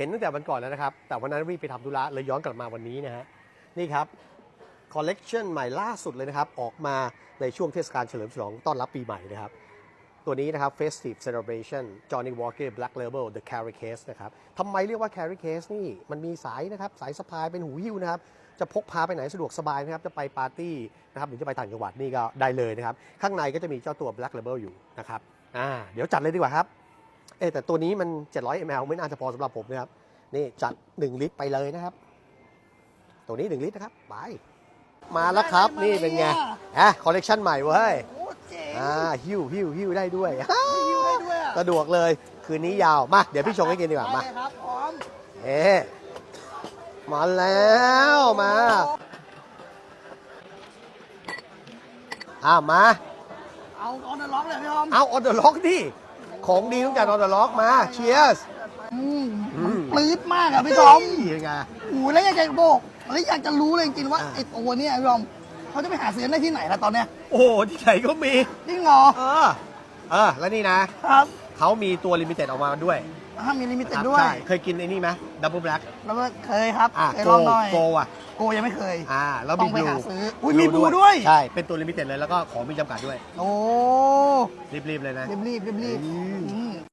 เห็นตั้งแต่วันก่อนแล้วนะครับ แต่วันนั้นรีบไปทำธุระเลยย้อนกลับมาวันนี้นะฮะนี่ครับคอลเลกชันใหม่ล่าสุดเลยนะครับ ออกมาในช่วงเทศกาลเฉลิมฉลองต้อนรับปีใหม่นะครับ ตัวนี้นะครับ Festive Celebration Johnny Walker Black Label The Carry Case นะครับทำไมเรียกว่า Carry Case นี่มันมีสายนะครับ สายสะพายเป็นหูหิ้วนะครับ จะพกพาไปไหนสะดวกสบายนะครับ จะไปปาร์ตี้นะครับหรือจะไปต่างจังหวัดนี่ก็ได้เลยนะครับ ข้างในก็จะมีเจ้าตัว Black Label อยู่นะครับอ่าเดี๋ยวจัดเลยดีกว่าครับ เอะแต่ตัวนี้มัน 700 ml ไม่น่าจะพอสำหรับผมนะครับ นี่จัด 1 ลิตรไปเลยนะครับ ตัวนี้ 1 ลิตรนะครับ ไป มาแล้วครับ นี่เป็นไงอะคอลเลกชันใหม่เว้ยโอ้เจ๋งอ่าหิ้วหิ้วหิ้วได้ด้วยหิ้วได้ด้วยอะสะดวกเลย คืนนี้ยาว มา เดี๋ยวพี่ชงให้กินดีกว่า มาได้เลยครับพร้อมเอ๊ะมาแล้วมาอ่ามา เอาออนเดอร์ล็อกเลยพี่พร้อมเอาออเดอร์ล็อกดิ ของดีต้องจากออเดอร์ล็อกมาเชียร์ส อืมอืม ปลื้ดมากอะพี่พร้อมยังไง โอ้โหแล้วอยากจะบอกแล้วอยากจะรู้เลยจริงๆว่าอ่าไอ้ตัวเนี้ยพี่พร้อมเขาจะไปหาซื้อได้ที่ไหนล่ะตอนเนี้ยโอ้โหที่ไหนก็มี จริงเหรอเออ เออ แล้วนี่นะ ครับ เขามีตัวลิมิเต็ดออกมาด้วย ถ้ามีลิมิคเต็ดรับด้วย ใช่เคยกินไอ้นี่ไหมดับเบิลแบล็กแล้วก็เคยครับ อะเคยโกลองหน่อย โกอะ โกยังไม่เคย อ่า แล้วต้มีองไปบลูหาซื้ออุ๊ยมี Blue ด้วย ใช่ เป็นตัวลิมิเต็ดเลยแล้วก็ของมีจำกัดด้วย โอ้รีบๆเลยนะ รีบรีบรีบรีบอืม อืม